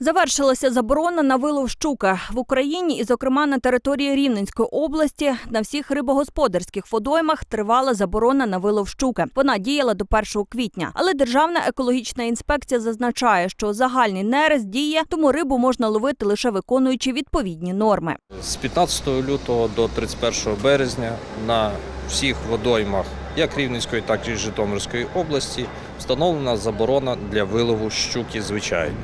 Завершилася заборона на вилов щука в Україні, і, зокрема, на території Рівненської області на всіх рибогосподарських водоймах тривала заборона на вилов щуки. Вона діяла до 1 квітня. Але Державна екологічна інспекція зазначає, що загальний нерест діє, тому рибу можна ловити лише виконуючи відповідні норми. З 15 лютого до 31 березня на всіх водоймах, як Рівненської, так і Житомирської області, встановлена заборона для вилову щуки звичайної.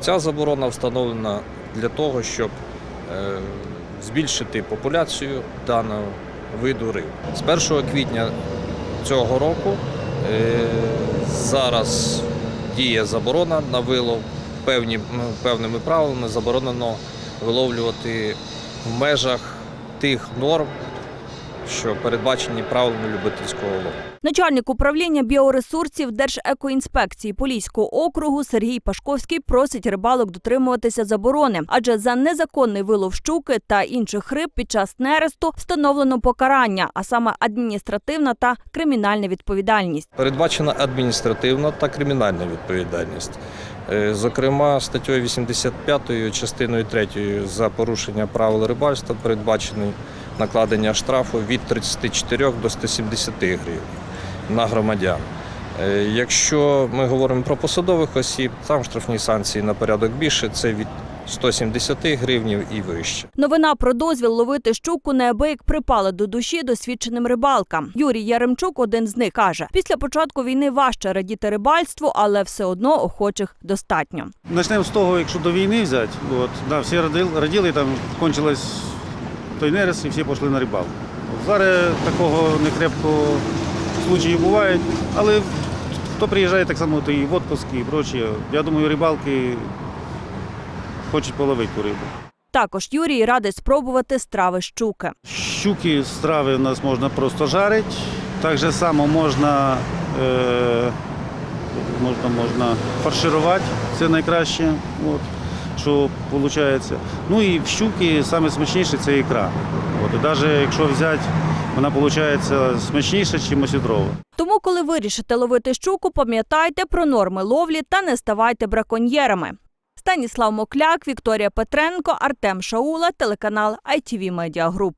Ця заборона встановлена для того, щоб е, збільшити популяцію даного виду риб. З 1 квітня цього року е, зараз діє заборона на вилов. Певні, певними правилами заборонено виловлювати в межах тих норм, що передбачені правилами любительського лову. Начальник управління біоресурсів Держекоінспекції Поліського округу Сергій Пашковський просить рибалок дотримуватися заборони, адже за незаконний вилов щуки та інших риб під час нересту встановлено покарання, а саме адміністративна та кримінальна відповідальність. Передбачена адміністративна та кримінальна відповідальність. Е, Зокрема, статтею 85 частиною 3 за порушення правил рибальства передбачено накладення штрафу від 34 до 170 гривень на громадян. Е, Якщо ми говоримо про посадових осіб, там штрафні санкції на порядок більше це від 170 гривнів і вище. Новина про дозвіл ловити щуку неабияк припала до душі досвідченим рибалкам. Юрій Яремчук, один з них, каже: після початку війни важче радіти рибальству, але все одно охочих достатньо. Почнемо з того, якщо до війни взяти, от, да, всі радили, раділи, там кончилось той нерест і всі пішли на рибалку. Зараз такого не крепкого случаї бувають, але хто приїжджає так само, то і в отпуск, і прочі. Я думаю, рибалки хочуть половити ту рибу. Також Юрій радить спробувати страви щуки. Щуки страви у нас можна просто жарити. Так же само можна, е, можна, можна фарширувати, це найкраще, от, що виходить. Ну і в щуки найсмачніше це ікра. От, і навіть якщо взяти, вона виходить смачніша, ніж осідрова. Тому, коли вирішите ловити щуку, пам'ятайте про норми ловлі та не ставайте браконьєрами. Станіслав Мокляк, Вікторія Петренко, Артем Шаула, телеканал ITV Media Group.